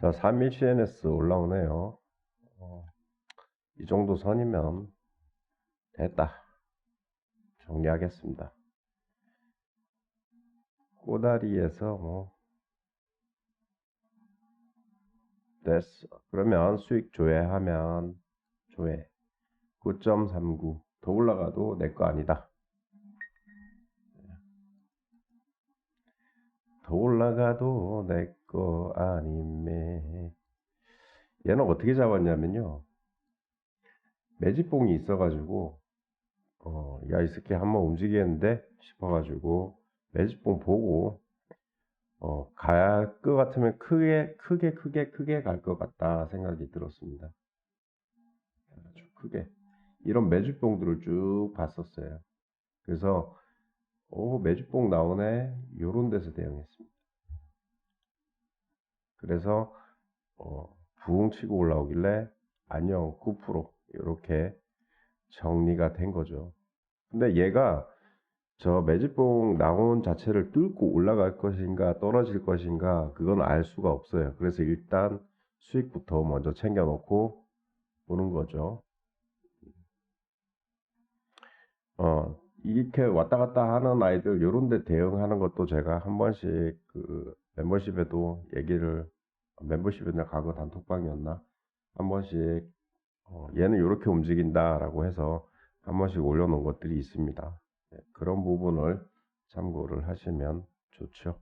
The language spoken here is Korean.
자, 3일 CNS 올라오네요. 어, 이 정도 선이면 됐다. 정리하겠습니다. 꼬다리에서 뭐 됐어. 그러면 수익 조회하면 조회 9.39. 더 올라가도 내 거 아니다. 더 올라가도 내 거 아님매. 얘는 어떻게 잡았냐면요. 매집봉이 있어가지고, 어, 야, 이 새끼 한번 움직이겠는데? 싶어가지고, 매집봉 보고, 어, 갈 것 같으면 크게, 크게, 크게, 크게 갈 것 같다 생각이 들었습니다. 아주 크게. 이런 매집봉들을 쭉 봤었어요. 그래서, 오, 매집봉 나오네. 요런 데서 대응했습니다. 그래서, 어, 부흥 치고 올라오길래, 안녕, 9% 이렇게 정리가 된 거죠. 근데 얘가 저 매집봉 나온 자체를 뚫고 올라갈 것인가 떨어질 것인가 그건 알 수가 없어요. 그래서 일단 수익부터 먼저 챙겨 놓고 보는 거죠. 어, 이렇게 왔다 갔다 하는 아이들 요런 데 대응하는 것도 제가 한 번씩 그 멤버십에도 얘기를 멤버십이나 과거 단톡방이었나 한 번씩 어, 얘는 이렇게 움직인다라고 해서 한 번씩 올려놓은 것들이 있습니다. 네, 그런 부분을 참고를 하시면 좋죠.